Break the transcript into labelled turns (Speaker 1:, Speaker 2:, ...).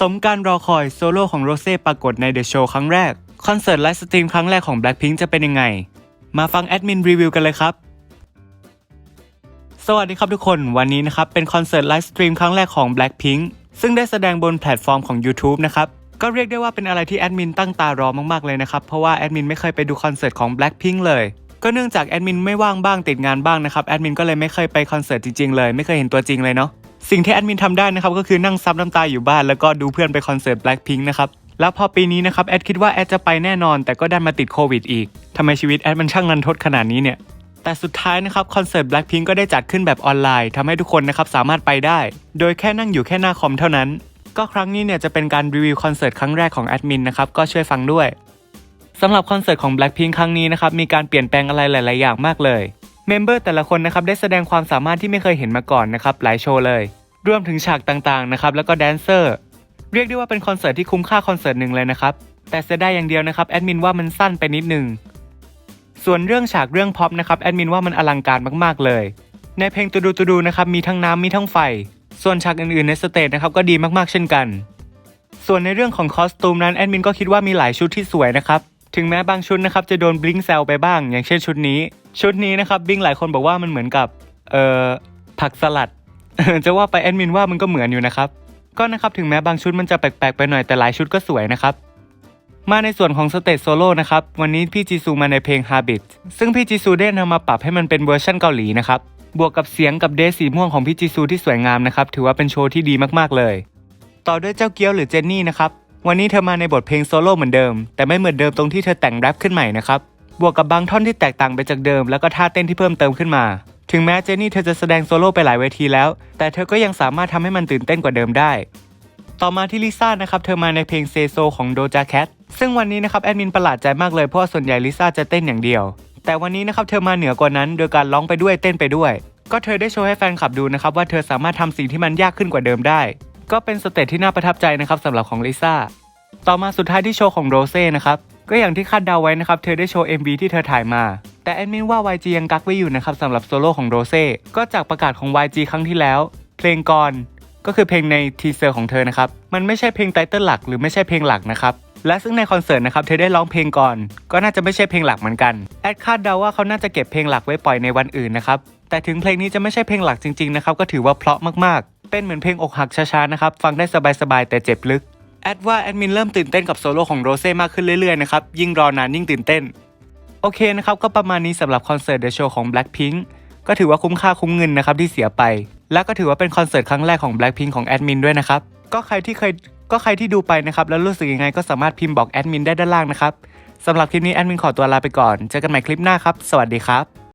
Speaker 1: สมการรอคอยโซโล่ของโรเซ่ปรากฏในเดอะโชว์ครั้งแรก คอนเสิร์ตไลฟ์สตรีมครั้งแรกของ Blackpink จะเป็นยังไง มาฟังแอดมินรีวิวกันเลยครับ สวัสดีครับทุกคนวันนี้นะครับ เป็นคอนเสิร์ตไลฟ์สตรีมครั้งแรกของ Blackpink ซึ่งได้แสดงบนแพลตฟอร์มของ YouTube นะครับ ก็เรียกได้ว่าเป็นอะไรที่แอดมินตั้งตารอมากๆเลยนะครับ เพราะว่าแอดมินไม่เคยไปดูคอนเสิร์ตของ Blackpink เลยก็เนื่องจากแอดมินไม่ว่างบ้างติดงานบ้างนะครับแอดมินก็เลยไม่เคยไปคอนเสิร์ตจริงๆเลยไม่เคยเห็นตัวจริงเลยเนาะ สิ่งที่แอดมินทำได้นะครับก็คือนั่งซับน้ำตาอยู่บ้านแล้วก็ดูเพื่อนไปคอนเสิร์ต Blackpink นะครับแล้วพอปีนี้นะครับแอดคิดว่าแอดจะไปแน่นอน แต่ก็ดันมาติดโควิดอีกทำไมชีวิตแอดมันช่างนันทดขนาดนี้เนี่ยแต่สุดท้ายนะครับคอนเสิร์ต Blackpink ก็ได้จัดขึ้นแบบออนไลน์ทำให้ทุกคนนะครับสามารถไปได้ โดยแค่นั่งอยู่แค่หน้าคอมเท่านั้น ก็ครั้งนี้เนี่ยจะเป็นการรีวิวคอนเสิร์ตครั้งแรกของแอดมินนะครับก็ช่วยฟังด้วยสำหรับคอนเสิร์ตของ Blackpink ครั้งนี้นะครับมีการเปลี่ยนแปลงอะไรหลาย ๆ อย่างมากเลย เมมเบอร์แต่ละคนนะครับได้แสดงความสามารถที่ไม่เคยเห็นมาก่อนนะครับหลายโชว์เลย รวมถึงฉากต่างๆนะครับแล้วก็แดนเซอร์ เรียกได้ว่าเป็นคอนเสิร์ตที่คุ้มค่าคอนเสิร์ตหนึ่งเลยนะครับ แต่เสียดายอย่างเดียวนะครับแอดมินว่ามันสั้นไปนิดนึง ส่วนเรื่องฉากเรื่องพ็อปนะครับแอดมินว่ามันอลังการมากๆเลย ในเพลงตูดูตูดูนะครับมีทั้งน้ำมีทั้งไฟ ส่วนฉากอื่นๆในสเตจนะครับก็ดีมากๆเช่นกัน ส่วนในเรื่องของคอสตูมนั้นแอดมินก็คิดว่ามีหลายชุดที่สวยนะครับถึงแม้บางชุดนะครับจะโดนบลิงแซวไปบ้าง อย่างเช่นชุดนี้ ชุดนี้นะครับบิงหลายคนบอกว่ามันเหมือนกับเอ่อผักสลัด จะว่าไปแอดมินว่ามันก็เหมือนอยู่นะครับ ก็นะครับถึงแม้บางชุดมันจะแปลกๆไปหน่อยแต่หลายชุดก็สวยนะครับ มาในส่วนของสเตจโซโล่นะครับวันนี้พี่จีซูมาในเพลง Habit ซึ่งพี่จีซูได้นำมาปรับให้มันเป็นเวอร์ชันเกาหลีนะครับบวกกับเสียงกับเดสสีม่วงของพี่จีซูที่สวยงามนะครับถือว่าเป็นโชว์ที่ดีมากๆเลย ต่อด้วยเจ้าเกี้ยวหรือเจนนี่นะครับวันนี้เธอมาในบทเพลงโซโล่เหมือนเดิม แต่ไม่เหมือนเดิมตรงที่เธอแต่งแรปขึ้นใหม่นะครับ บวกกับบางท่อนที่แตกต่างไปจากเดิม แล้วก็ท่าเต้นที่เพิ่มเติมขึ้นมา ถึงแม้เจนนี่เธอจะแสดงโซโล่ไปหลายเวทีแล้ว แต่เธอก็ยังสามารถทำให้มันตื่นเต้นกว่าเดิมได้ ต่อมาที่ลิซ่านะครับเธอมาในเพลงเซโซของโดจาแคทซึ่งวันนี้นะครับแอดมินประหลาดใจมากเลยเพราะส่วนใหญ่ลิซ่าจะเต้นอย่างเดียว แต่วันนี้นะครับเธอมาเหนือกว่านั้น โดยการร้องไปด้วยเต้นไปด้วย ก็เธอได้โชว์ให้แฟนคลับดูนะครับว่าเธอสามารถทำสิ่งที่มันยากขึ้นกว่าเดิมได้ ก็เป็นสเตจที่น่าประทับใจนะครับสำหรับของลิซ่าต่อมาสุดท้ายที่โชว์ของโรเซ่นะครับ ก็อย่างที่คาดเดาไว้นะครับ เธอได้โชว์ MV ที่เธอถ่ายมา แต่แอดมินว่า YG ยังกักไว้อยู่นะครับสำหรับโซโล่ของโรเซ่ก็จากประกาศของ YG ครั้งที่แล้ว เพลงก่อนก็คือเพลงในทีเซอร์ของเธอนะครับ มันไม่ใช่เพลงไตเติ้ลหลักหรือไม่ใช่เพลงหลักนะครับ และซึ่งในคอนเสิร์ตนะครับ เธอได้ร้องเพลงก่อน ก็น่าจะไม่ใช่เพลงหลักเหมือนกัน แอดคาดเดาว่าเขาน่าจะเก็บเพลงหลักไว้ปล่อยในวันอื่นนะครับ แต่ถึงเพลงนี้จะไม่ใช่เพลงหลักจริงๆนะครับ ก็ถือว่าเพราะมากๆ เป็นเหมือนเพลงอกหักช้าๆนะครับ ฟังได้สบายๆแต่เจ็บลึก แอดว่าแอดมินเริ่มตื่นเต้นกับโซโล่ของโรเซ่มากขึ้นเรื่อยๆนะครับ ยิ่งรอนานยิ่งตื่นเต้น โอเคนะครับ ก็ประมาณนี้สำหรับคอนเสิร์ตเดอะโชว์ของ Blackpink ก็ถือว่าคุ้มค่าคุ้มเงินนะครับที่เสียไป และก็ถือว่าเป็นคอนเสิร์ตครั้งแรกของ Blackpink ของแอดมินด้วยนะครับ ก็ใครที่เคยก็ใครที่ดูไปนะครับแล้วรู้สึกยังไงก็สามารถพิมพ์บอกแอดมินได้ด้านล่างนะครับสำหรับคลิปนี้แอดมินขอตัวลาไปก่อน เจอกันใหม่คลิปหน้าครับ สวัสดีครับ